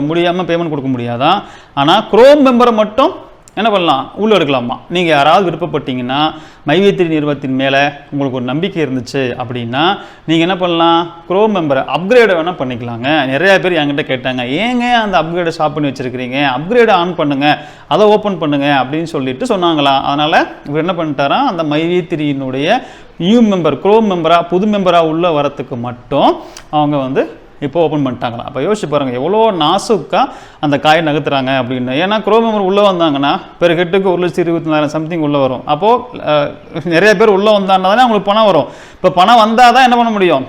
முடியாமல் பேமெண்ட் கொடுக்க முடியாதான் ஆனால் குரோம் மெம்பரை மட்டும் என்ன பண்ணலாம்? உள்ளே எடுக்கலாமா நீங்கள் யாராவது விருப்பப்பட்டீங்கன்னா மைவேத்திரி நிறுவனத்தின் மேலே உங்களுக்கு ஒரு நம்பிக்கை இருந்துச்சு அப்படின்னா நீங்கள் என்ன பண்ணலாம்? குரோம் மெம்பரை அப்கிரேடை வேணால் பண்ணிக்கலாங்க. நிறையா பேர் என்கிட்ட கேட்டாங்க ஏங்க அந்த அப்கிரேடை ஸ்டாப் பண்ணி வச்சிருக்கிறீங்க? அப்கிரேடை ஆன் பண்ணுங்கள் அதை ஓப்பன் பண்ணுங்கள் அப்படின்னு சொல்லிட்டு சொன்னாங்களா? அதனால் இவர் என்ன பண்ணிட்டாரா? அந்த மைவேத்திரியினுடைய நியூ மெம்பர் குரோம் மெம்பராக புது மெம்பராக உள்ளே வரத்துக்கு மட்டும் அவங்க வந்து இப்போ ஓப்பன் பண்ணிட்டாங்களா அப்போ யோசிச்சு பாருங்கள் எவ்வளோ நாசுக்காக அந்த காயை நகர்த்துறாங்க அப்படின்னு. ஏன்னா குரோமர் உள்ளே வந்தாங்கன்னா பெரு ஹெட்டுக்கு ஒரு லட்சத்தி இருபத்தி நாலாயிரம் சம்திங் உள்ளே வரும். அப்போது நிறைய பேர் உள்ளே வந்தாங்கன்னா தானே அவங்களுக்கு பணம் வரும். இப்போ பணம் வந்தால் தான் என்ன பண்ண முடியும்?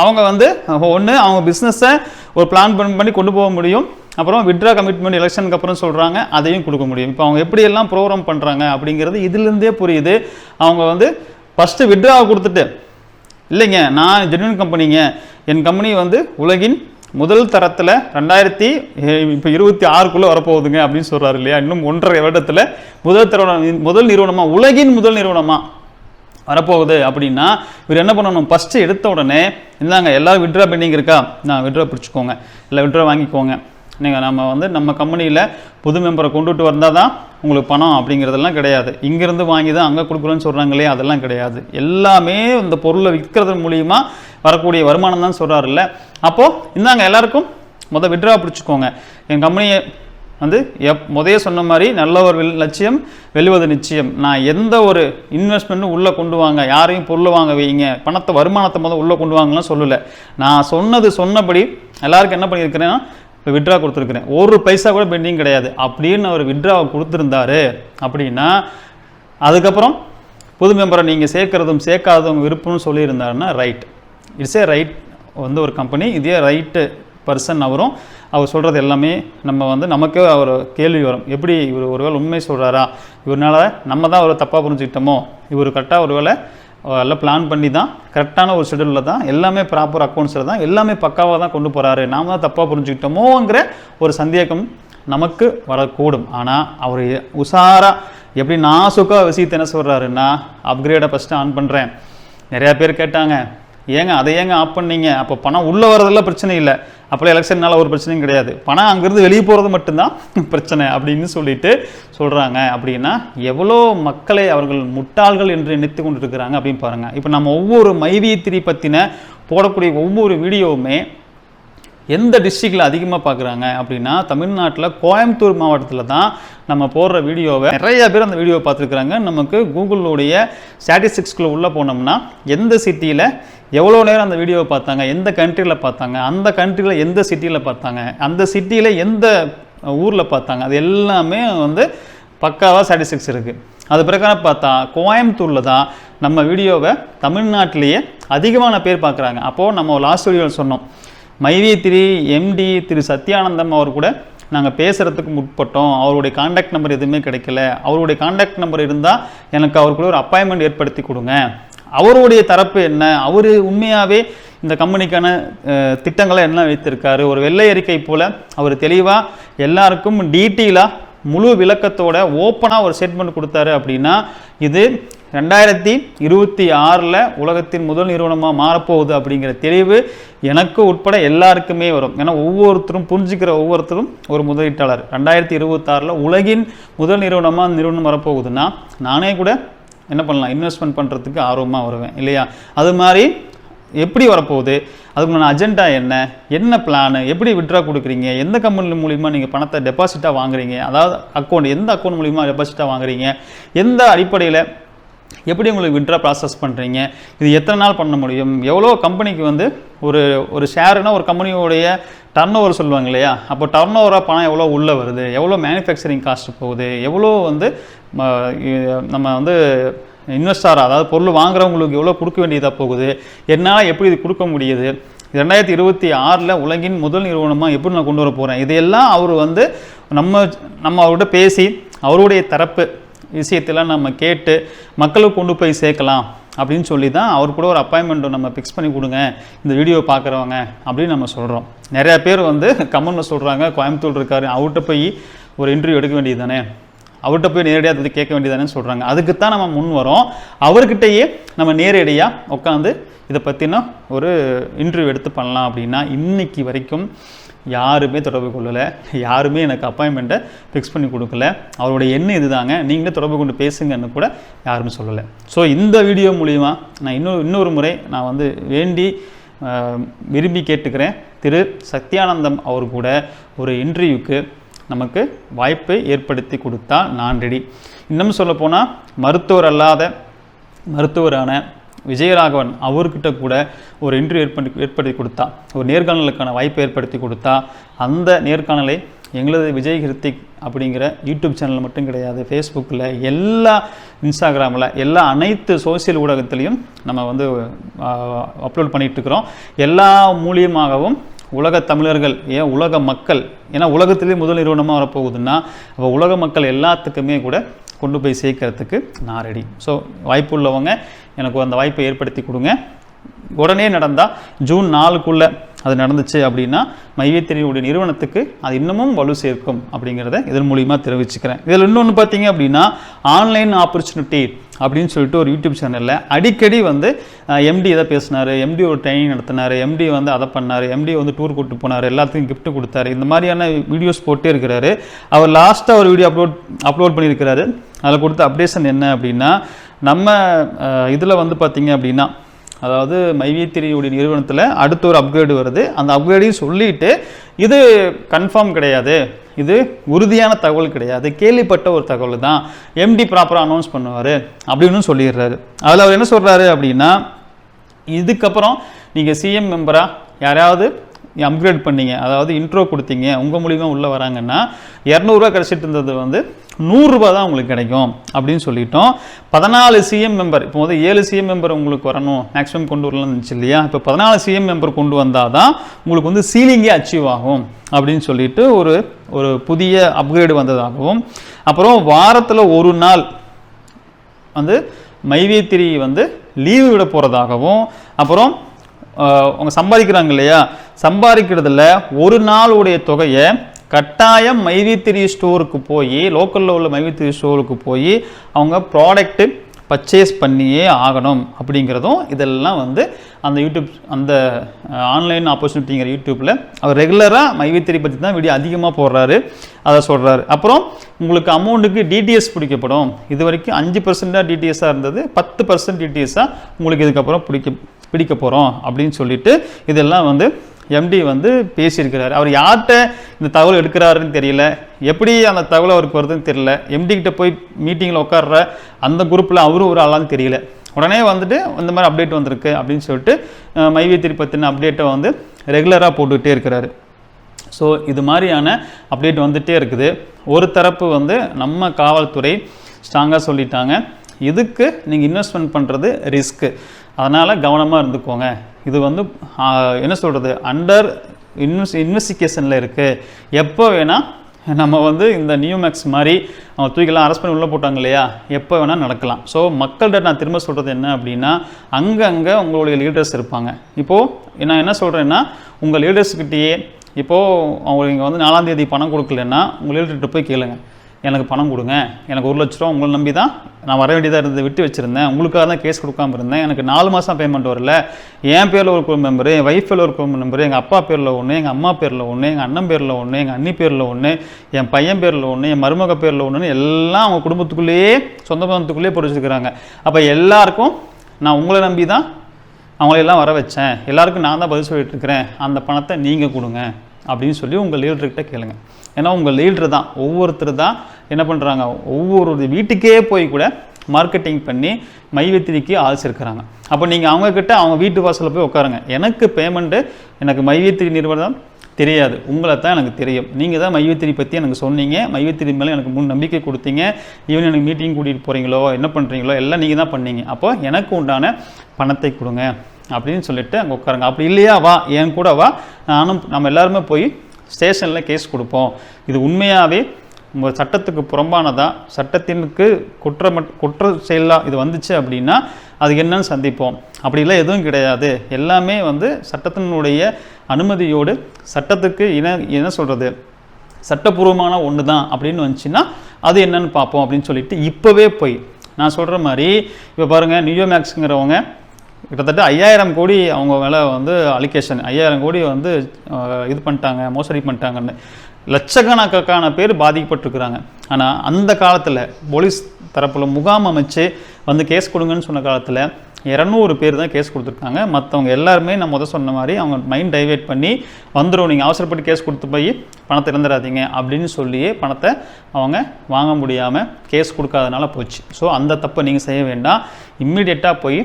அவங்க வந்து ஒன்று அவங்க பிஸ்னஸை ஒரு பிளான் பண்ணி பண்ணி கொண்டு போக முடியும். அப்புறம் விட்ரா கமிட்மெண்ட் எலெக்ஷனுக்கு அப்புறம் சொல்கிறாங்க அதையும் கொடுக்க முடியும். இப்போ அவங்க எப்படியெல்லாம் ப்ரோக்ராம் பண்ணுறாங்க அப்படிங்கிறது இதுலேருந்தே புரியுது. அவங்க வந்து ஃபஸ்ட்டு விட்ராவை கொடுத்துட்டு இல்லைங்க நான் ஜென்வின் கம்பெனிங்க என் கம்பெனி வந்து உலகின் முதல் தரத்தில் ரெண்டாயிரத்தி இப்போ இருபத்தி ஆறுக்குள்ளே வரப்போகுதுங்க அப்படின்னு சொல்கிறாரு இல்லையா? இன்னும் ஒன்றரை வருடத்தில் முதல் தரம் முதல் நிறுவனமாக உலகின் முதல் நிறுவனமாக வரப்போகுது அப்படின்னா இவர் என்ன பண்ணணும்? ஃபஸ்ட்டு எடுத்த உடனே இந்தாங்க எல்லோரும் விட்ரா பெண்டிங் இருக்கா? நான் விட்ரா பிடிச்சிக்கோங்க. இல்லை விட்ரா வாங்கிக்கோங்க. நீங்கள் நம்ம வந்து நம்ம கம்பெனியில் புது மெம்பரை கொண்டுட்டு வந்தால் தான் உங்களுக்கு பணம் அப்படிங்கிறதெல்லாம் கிடையாது. இங்கேருந்து வாங்கி தான் அங்கே கொடுக்குறோன்னு சொல்கிறாங்களே அதெல்லாம் கிடையாது. எல்லாமே இந்த பொருளை விற்கிறது மூலியமாக வரக்கூடிய வருமானம் தான் சொல்கிறாருல்ல அப்போது இந்தாங்க எல்லாருக்கும் மொதல் விட்ரா பிடிச்சிக்கோங்க. என் கம்பெனியை வந்து எப் முதைய சொன்ன மாதிரி நல்ல ஒரு லட்சியம் வெல்வது நிச்சயம். நான் எந்த ஒரு இன்வெஸ்ட்மெண்ட்டும் உள்ளே கொண்டு வாங்க யாரையும் பொருள் வாங்க வைங்க பணத்தை வருமானத்தை முதல் உள்ளே கொண்டு வாங்கலாம் சொல்லலை. நான் சொன்னது சொன்னபடி எல்லாருக்கும் என்ன பண்ணியிருக்கிறேன்னா விட்ரா கொடுத்துருக்குறேன். ஒரு பைசா கூட பெண்டிங் கிடையாது. அப்படின்னு அவர் விட்ராவை கொடுத்துருந்தாரு அப்படின்னா அதுக்கப்புறம் புது மெம்பரை நீங்கள் சேர்க்கறதும் சேர்க்காததும் விருப்பம்னு சொல்லியிருந்தாருன்னா ரைட் இட்ஸ் ஏ ரைட் வந்து ஒரு கம்பெனி இதே ரைட்டு பர்சன் அவரும் அவர் சொல்கிறது எல்லாமே நம்ம வந்து நமக்கே அவர் கேள்வி வரும். எப்படி இவர் ஒருவேளை உண்மை சொல்கிறாரா இவரால் நம்ம தான் அவரை தப்பாக புரிஞ்சுக்கிட்டோமோ? இவர் கரெக்டாக ஒருவேளை எல்லாம் பிளான் பண்ணி தான் கரெக்டான ஒரு ஷெடியூலில் தான் எல்லாமே ப்ராப்பர் அக்கௌண்ட்ஸில் தான் எல்லாமே பக்காவாக தான் கொண்டு போகிறாரு நாம தான் தப்பாக புரிஞ்சுக்கிட்டோமோங்கிற ஒரு சந்தேகம் நமக்கு வரக்கூடும். ஆனால் அவர் உஷாராக எப்படி நாசுக்காக விஷயத்தை என்ன சொல்கிறாருன்னா அப்கிரேடை ஃபஸ்ட்டு ஆன் பண்ணுறேன் நிறையா பேர் கேட்டாங்க ஏங்க அதை ஏங்க ஆஃப் பண்ணீங்க? அப்போ பணம் உள்ளே வரதெல்லாம் பிரச்சனை இல்லை. அப்போல்லாம் எலெக்ஷன்னால ஒரு பிரச்சனையும் கிடையாது. பணம் அங்கேருந்து வெளியே போகிறது மட்டும்தான் பிரச்சனை அப்படின்னு சொல்லிட்டு சொல்கிறாங்க அப்படின்னா எவ்வளோ மக்களை அவர்கள் முட்டாள்கள் என்று நினைத்து கொண்டு இருக்கிறாங்க அப்படின்னு பாருங்கள் இப்போ நம்ம ஒவ்வொரு மைவியத்திரி பற்றின போடக்கூடிய ஒவ்வொரு வீடியோவுமே எந்த டிஸ்ட்ரிக்டில் அதிகமாக பார்க்குறாங்க அப்படின்னா தமிழ்நாட்டில் கோயம்புத்தூர் மாவட்டத்தில் தான் நம்ம போடுற வீடியோவை நிறைய பேர் அந்த வீடியோவை பார்த்துருக்குறாங்க. நமக்கு கூகுளுடைய ஸ்டாட்டிஸ்டிக்ஸ்குள்ளே உள்ளே போனோம்னா எந்த சிட்டியில் எவ்வளோ நேரம் அந்த வீடியோவை பார்த்தாங்க எந்த கண்ட்ரியில் பார்த்தாங்க அந்த கண்ட்ரியில் எந்த சிட்டியில் பார்த்தாங்க அந்த சிட்டியில் எந்த ஊரில் பார்த்தாங்க அது எல்லாமே வந்து பக்காவாக ஸ்டாட்டிஸ்டிக்ஸ் இருக்குது அது பிரகாரம் பார்த்தா கோயம்புத்தூரில் தான் நம்ம வீடியோவை தமிழ்நாட்டிலேயே அதிகமான பேர் பார்க்குறாங்க. அப்போது நம்ம லாஸ்ட் வீடியோவில் சொன்னோம். மைவி திரு எம்டி திரு சத்யானந்தம் அவர் கூட நாங்கள் பேசுகிறதுக்கு முற்பட்டோம். அவருடைய காண்டாக்ட் நம்பர் எதுவுமே கிடைக்கல. அவருடைய காண்டாக்ட் நம்பர் இருந்தால் எனக்கு அவர் கூட ஒரு அப்பாயின்மெண்ட் ஏற்படுத்தி கொடுங்க. அவருடைய தரப்பு என்ன? அவர் உண்மையாகவே இந்த கம்பெனிக்கான திட்டங்களை என்ன வைத்திருக்காரு. ஒரு வெள்ளை அறிக்கை போல் அவர் தெளிவாக எல்லாருக்கும் டீட்டெயிலாக முழு விளக்கத்தோட ஓப்பனாக ஒரு ஸ்டேட்மெண்ட் கொடுத்தாரு அப்படின்னா இது ரெண்டாயிரத்தி இருபத்தி ஆறில் உலகத்தின் முதல் நிறுவனமாக மாறப்போகுது அப்படிங்கிற தெளிவு எனக்கு உட்பட எல்லாருக்குமே வரும். ஏன்னா ஒவ்வொருத்தரும் புரிஞ்சுக்கிற ஒவ்வொருத்தரும் ஒரு முதலீட்டாளர். ரெண்டாயிரத்தி இருபத்தாறில் உலகின் முதல் நிறுவனமாக அந்த நிறுவனம் வரப்போகுதுன்னா நானே கூட என்ன பண்ணலாம் இன்வெஸ்ட்மெண்ட் பண்ணுறதுக்கு ஆர்வமாக வருவேன் இல்லையா? அது மாதிரி எப்படி வரப்போகுது? அதுக்குள்ள அஜெண்டா என்ன? என்ன பிளானு எப்படி விட்ரா கொடுக்குறீங்க? எந்த கம்பெனி மூலிமா நீங்கள் பணத்தை டெபாசிட்டாக வாங்குறீங்க? அதாவது அக்கௌண்ட் எந்த அக்கௌண்ட் மூலிமா டெபாசிட்டாக வாங்குறீங்க? எந்த அடிப்படையில் எப்படி உங்களுக்கு விட்ரா ப்ராசஸ் பண்ணுறீங்க இது எத்தனை நாள் பண்ண முடியும்? எவ்வளோ கம்பெனிக்கு வந்து ஒரு ஒரு ஷேருனா ஒரு கம்பெனியோடைய டர்ன் ஓவர் சொல்லுவாங்க இல்லையா? அப்போ டர்ன் ஓவராக பணம் எவ்வளோ உள்ளே வருது? எவ்வளோ மேனுஃபேக்சரிங் காஸ்ட் போகுது? எவ்வளோ வந்து நம்ம வந்து இன்வெஸ்டார் அதாவது பொருள் வாங்குறவங்களுக்கு எவ்வளோ கொடுக்க வேண்டியதாக போகுது? என்னால் எப்படி இது கொடுக்க முடியுது? ரெண்டாயிரத்தி இருபத்தி ஆறில் உலகின் முதல் நிறுவனமாக எப்படி நான் கொண்டு வர போகிறேன் இதையெல்லாம் அவர் வந்து நம்ம நம்ம அவர்கிட்ட பேசி அவருடைய தரப்பு விஷயத்தெல்லாம் நம்ம கேட்டு மக்களை கொண்டு போய் சேர்க்கலாம் அப்படின்னு சொல்லி தான் அவர் கூட ஒரு அப்பாயின்மெண்ட்டை நம்ம ஃபிக்ஸ் பண்ணி கொடுங்க இந்த வீடியோ பார்க்குறவங்க அப்படின்னு நம்ம சொல்கிறோம் நிறையா பேர் வந்து கமெண்ட்டில் சொல்கிறாங்க கோயம்புத்தூர் இருக்காரு அவர்கிட்ட போய் ஒரு இன்டர்வியூ எடுக்க வேண்டியது தானே அவர்கிட்ட போய் நேரடியாக வந்து கேட்க வேண்டியதானேன்னு சொல்கிறாங்க அதுக்கு தான் நம்ம முன் வரோம். அவர்கிட்டயே நம்ம நேரடியாக உட்காந்து இதை பற்றின ஒரு இன்டர்வியூ எடுத்து பண்ணலாம் அப்படின்னா இன்னைக்கு வரைக்கும் யாருமே தொடர்பு கொள்ளலை. யாருமே எனக்கு அப்பாயின்மெண்ட்டை ஃபிக்ஸ் பண்ணி கொடுக்கல. அவரோட எண்ணம் இதுதாங்க. நீங்களே தொடர்பு கொண்டு பேசுங்கன்னு கூட யாருமே சொல்லலை. ஸோ இந்த வீடியோ மூலிமா நான் இன்னொரு இன்னொரு முறை நான் வந்து வேண்டி விரும்பி கேட்டுக்கிறேன். திரு சத்யானந்தம் அவர் கூட ஒரு இன்டர்வியூக்கு நமக்கு வாய்ப்பை ஏற்படுத்தி கொடுத்தா நான் ரெடி இன்னும் சொல்லப்போனால் மருத்துவர் அல்லாத மருத்துவரான விஜயராகவன் அவர்கிட்ட கூட ஒரு இன்டர்வியூ ஏற்படுத்தி ஏற்படுத்தி கொடுத்தா ஒரு நேர்காணலுக்கான வாய்ப்பை ஏற்படுத்தி கொடுத்தா அந்த நேர்காணலை எங்களது விஜய் கிருத்திக் அப்படிங்கிற யூடியூப் சேனல் மட்டும் கிடையாது ஃபேஸ்புக்கில் எல்லா இன்ஸ்டாகிராமில் எல்லா அனைத்து சோசியல் ஊடகத்திலையும் நம்ம வந்து அப்லோட் பண்ணிட்டு இருக்கிறோம் எல்லா மூலியமாகவும் உலக தமிழர்கள் ஏன் உலக மக்கள் ஏன்னா உலகத்திலே முதல் நிறுவனமாக வரப்போகுதுன்னா அப்போ உலக மக்கள் எல்லாத்துக்குமே கூட கொண்டு போய் சேர்க்கறதுக்கு நான் ரெடி ஸோ வாய்ப்பு உள்ளவங்க எனக்கு அந்த வாய்ப்பை ஏற்படுத்தி கொடுங்க. உடனே நடந்தால் ஜூன் நாலுக்குள்ளே அது நடந்துச்சு அப்படின்னா மையத்திரியுடைய நிறுவனத்துக்கு அது இன்னமும் வலு சேர்க்கும் அப்படிங்கிறத இதன் மூலிமா தெரிவிச்சுக்கிறேன். இதில் இன்னொன்று பார்த்தீங்க அப்படின்னா ஆன்லைன் ஆப்பர்ச்சுனிட்டி அப்படின்னு சொல்லிட்டு ஒரு யூடியூப் சேனலில் அடிக்கடி வந்து எம்டி எதை பேசினார் எம்டி ஒரு ட்ரைனிங் நடத்தினார் எம்டி வந்து அதை பண்ணார் எம்டி வந்து டூர் கூட்டு போனார் எல்லாத்துக்கும் கிஃப்ட் கொடுத்தாரு இந்த மாதிரியான வீடியோஸ் போட்டே இருக்கிறாரு. அவர் லாஸ்ட்டாக ஒரு வீடியோ அப்லோட் அப்லோட் பண்ணியிருக்கிறாரு. அதில் கொடுத்த அப்டேஷன் என்ன அப்படின்னா நம்ம இதில் வந்து பார்த்திங்க அப்படின்னா அதாவது மைவித்திரியுடைய நிறுவனத்தில் அடுத்த ஒரு அப்கிரேடு வருது. அந்த அப்கிரேடையும் சொல்லிட்டு இது கன்ஃபார்ம் கிடையாது. இது உறுதியான தகவல் கிடையாது. கேள்விப்பட்ட ஒரு தகவல் தான் எம்டி ப்ராப்பராக அனௌன்ஸ் பண்ணுவார் அப்படின்னு சொல்லிடுறாரு. அதில் அவர் என்ன சொல்கிறாரு அப்படின்னா இதுக்கப்புறம் நீங்கள் சிஎம் மெம்பராக யாராவது அப்கிரேட் பண்ணீங்க அதாவது இன்ட்ரோ கொடுத்தீங்க உங்கள் மூலிமா உள்ளே வராங்கன்னா இரநூறுவா கிடச்சிட்டு இருந்தது வந்து நூறுரூபா தான் உங்களுக்கு கிடைக்கும் அப்படின்னு சொல்லிட்டோம். பதினாலு சிஎம் மெம்பர் இப்போ வந்து ஏழு சிஎம் மெம்பர் உங்களுக்கு வரணும் மேக்ஸிமம் கொண்டு வரலாம்னு இருந்துச்சு இல்லையா? இப்போ பதினாலு சிஎம் மெம்பர் கொண்டு வந்தால் தான் உங்களுக்கு வந்து சீலிங்கே அச்சீவ் ஆகும் அப்படின்னு சொல்லிட்டு ஒரு ஒரு புதிய அப்கிரேடு வந்ததாகவும் அப்புறம் வாரத்தில் ஒரு நாள் வந்து மைவேத்திரி வந்து லீவு விட போகிறதாகவும் அப்புறம் அவங்க சம்பாதிக்கிறாங்க இல்லையா? சம்பாதிக்கிறதுல ஒரு நாளுடைய தொகையை கட்டாயம் மைவித்திரி ஸ்டோருக்கு போய் லோக்கலில் உள்ள மைவித்திரி ஸ்டோருக்கு போய் அவங்க ப்ராடக்ட்டு பர்ச்சேஸ் பண்ணியே ஆகணும் அப்படிங்கிறதும் இதெல்லாம் வந்து அந்த யூடியூப் அந்த ஆன்லைன் ஆப்பர்ச்சுனிட்டிங்கிற யூடியூப்பில் அவர் ரெகுலராக மைவித்திரி பற்றி தான் வீடியோ அதிகமாக போடுறாரு. அதை சொல்கிறாரு அப்புறம் உங்களுக்கு அமௌண்ட்டுக்கு டிடிஎஸ் பிடிக்கப்படும். இது வரைக்கும் அஞ்சு பர்சன்டாக டிடிஎஸ்ஸாக இருந்தது. பத்து பர்சன்ட் டிடிஎஸ்ஸாக உங்களுக்கு இதுக்கப்புறம் பிடிக்க பிடிக்க போகிறோம் அப்படின்னு சொல்லிட்டு இதெல்லாம் வந்து எம்டி வந்து பேசியிருக்கிறார். அவர் யார்கிட்ட இந்த தகவல் எடுக்கிறாருன்னு தெரியல. எப்படி அந்த தகவல் அவருக்கு வருதுன்னு தெரியல. எம்டி கிட்ட போய் மீட்டிங்கில் உட்கார்ற அந்த குரூப்பில் அவரும் ஒரு ஆளான்னு தெரியல. உடனே வந்துட்டு இந்த மாதிரி அப்டேட் வந்திருக்கு அப்படின்னு சொல்லிட்டு மைவி மைவேத்திரி பற்றின அப்டேட்டை வந்து ரெகுலராக போட்டுக்கிட்டே இருக்கிறாரு. ஸோ இது மாதிரியான அப்டேட் வந்துகிட்டே இருக்குது. ஒரு தரப்பு வந்து நம்ம காவல்துறை ஸ்ட்ராங்காக சொல்லிட்டாங்க. இதுக்கு நீங்கள் இன்வெஸ்ட்மெண்ட் பண்ணுறது ரிஸ்க்கு அதனால் கவனமாக இருந்துக்கோங்க. இது வந்து என்ன சொல்கிறது அண்டர் இன்வெஸ் இன்வெஸ்டிகேஷனில் இருக்குது எப்போ வேணால் நம்ம வந்து இந்த நியூமேக்ஸ் மாதிரி அவங்க தூக்கிலாம் அரெஸ்ட் பண்ணி உள்ளே போட்டாங்க இல்லையா? எப்போ வேணால் நடக்கலாம். ஸோ மக்கள்கிட்ட நான் திரும்ப சொல்கிறது என்ன அப்படின்னா அங்கங்கே உங்களுடைய லீடர்ஸ் இருப்பாங்க. இப்போது நான் என்ன சொல்கிறேன்னா உங்கள் லீடர்ஸ்கிட்டயே இப்போது அவங்க இங்கே வந்து நாலாம் தேதி பணம் கொடுக்கலன்னா உங்கள் லீடர்கிட்ட போய் கேளுங்க. எனக்கு பணம் கொடுங்க. எனக்கு ஒரு லட்ச ரூபா உங்களை நம்பி தான் நான் வர வேண்டியதாக இருந்தது விட்டு வச்சுருந்தேன். உங்களுக்காக தான் கேஸ் கொடுக்காம இருந்தேன். எனக்கு நாலு மாதம் பேமெண்ட் வரல. என் பேரில் ஒரு குடும்ப மெம்பரு என் ஒய்ஃப் பேரில் ஒரு குடும்ப மெம்பரு எங்கள் அப்பா பேரில் ஒன்று எங்கள் அம்மா பேரில் ஒன்று எங்கள் அண்ணன் பேரில் ஒன்று எங்கள் அண்ணி பேரில் ஒன்று என் பையன் பேரில் ஒன்று என் மருமக பேரில் ஒன்றுன்னு எல்லாம் அவங்க குடும்பத்துக்குள்ளேயே சொந்த பந்தத்துக்குள்ளேயே பொறிச்சிருக்கிறாங்க அப்போ எல்லாருக்கும் நான் உங்களை நம்பி தான் அவங்களையெல்லாம் வர வச்சேன். எல்லாருக்கும் நான் தான் பதில் சொல்லிட்டு இருக்கிறேன். அந்த பணத்தை நீங்கள் கொடுங்க அப்படின்னு சொல்லி உங்கள் லீடர்கிட்ட கேளுங்கள் ஏன்னா உங்கள் லீடர் தான். ஒவ்வொருத்தர் தான் என்ன பண்ணுறாங்க ஒவ்வொரு வீட்டுக்கே போய் கூட மார்க்கெட்டிங் பண்ணி மைவித்திரிக்கு ஆள் அப்போ நீங்கள் அவங்கக்கிட்ட அவங்க வீட்டு வாசலில் போய் உட்காருங்க. எனக்கு பேமெண்ட்டு எனக்கு மைவித்திரி நிறுவனம் தெரியாது. உங்களை தான் எனக்கு தெரியும். நீங்கள் தான் மையத்திரி பற்றி எனக்கு சொன்னீங்க. மையத்திரி மேலே எனக்கு முன் நம்பிக்கை கொடுத்தீங்க. ஈவன் எனக்கு மீட்டிங் கூட்டிகிட்டு போகிறீங்களோ என்ன பண்ணுறீங்களோ எல்லாம் நீங்கள் தான் பண்ணீங்க. அப்போ எனக்கு உண்டான பணத்தை கொடுங்க. அப்படின்னு சொல்லிட்டு அங்கே உட்காருங்க. அப்படி இல்லையா? வா. என் கூட வா. நானும் நம்ம எல்லாருமே போய் ஸ்டேஷனில் கேஸ் கொடுப்போம். இது உண்மையாகவே உங்கள் சட்டத்துக்கு புறம்பானதாக சட்டத்திற்கு குற்றம் குற்ற செயலாக இது வந்துச்சு அப்படின்னா அது என்னன்னு சந்திப்போம். அப்படிலாம் எதுவும் கிடையாது. எல்லாமே வந்து சட்டத்தினுடைய அனுமதியோடு சட்டத்துக்கு இன என்ன சொல்கிறது சட்டப்பூர்வமான ஒன்று தான் அப்படின்னு வந்துச்சுன்னா அது என்னன்னு பார்ப்போம் அப்படின்னு சொல்லிட்டு இப்போவே போய். நான் சொல்கிற மாதிரி இப்போ பாருங்கள் நியூயோமேக்ஸுங்கிறவங்க கிட்டத்தட்ட ஐயாயிரம் கோடி அவங்க மேலே வந்து அலிகேஷன் ஐயாயிரம் கோடி வந்து இது பண்ணிட்டாங்க மோசடி பண்ணிட்டாங்கன்னு. லட்சக்கணக்கான பேர் பாதிக்கப்பட்டிருக்கிறாங்க. ஆனால் அந்த காலத்தில் போலீஸ் தரப்பில் முகாம் அமைச்சு வந்து கேஸ் கொடுங்கன்னு சொன்ன காலத்தில் இரநூறு பேர் தான் கேஸ் கொடுத்துருக்காங்க. மற்றவங்க எல்லாருமே நான் முதல் சொன்ன மாதிரி அவங்க மைண்ட் டைவேட் பண்ணி வந்துடும் நீங்கள் அவசரப்பட்டு கேஸ் கொடுத்து போய் பணத்தை இறந்துடாதீங்க அப்படின்னு சொல்லியே பணத்தை அவங்க வாங்க முடியாமல் கேஸ் கொடுக்காதனால போச்சு. ஸோ அந்த தப்பை நீங்கள் செய்ய வேண்டாம். இம்மிடியட்டாக போய்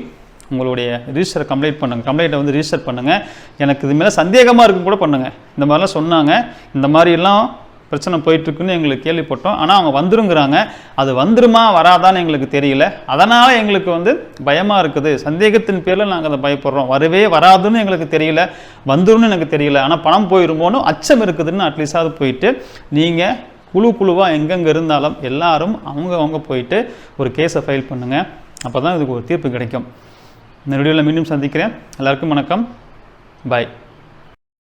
உங்களுடைய ரிஜிஸ்டர் கம்ப்ளைண்ட் பண்ணுங்கள் கம்ப்ளைண்ட்டை வந்து ரிஜிஸ்டர் பண்ணுங்கள் எனக்கு இது மேலே சந்தேகமாக இருக்கும் கூட பண்ணுங்கள் இந்த மாதிரிலாம் சொன்னாங்க. இந்த மாதிரிலாம் பிரச்சனை போயிட்டுருக்குன்னு எங்களுக்கு கேள்விப்பட்டோம். ஆனால் அவங்க வந்துருங்கிறாங்க. அது வந்துருமா வராதான்னு எங்களுக்கு தெரியல. அதனால் எங்களுக்கு வந்து பயமாக இருக்குது. சந்தேகத்தின் பேரில் நாங்கள் அதை பயப்படுறோம். வரவே வராதுன்னு எங்களுக்கு தெரியல. வந்துரும்னு எனக்கு தெரியல. ஆனால் பணம் போயிருமோன்னு அச்சம் இருக்குதுன்னு அட்லீஸ்டாவது போயிட்டு நீங்கள் குழு குழுவாக எங்கெங்கே இருந்தாலும் எல்லாரும் அவங்க அவங்க போயிட்டு ஒரு கேஸை ஃபைல் பண்ணுங்கள் அப்போ தான் இதுக்கு ஒரு தீர்ப்பு கிடைக்கும். இந்த வீடியோவில் மீண்டும் சந்திக்கிறேன். எல்லாருக்கும் வணக்கம். பாய்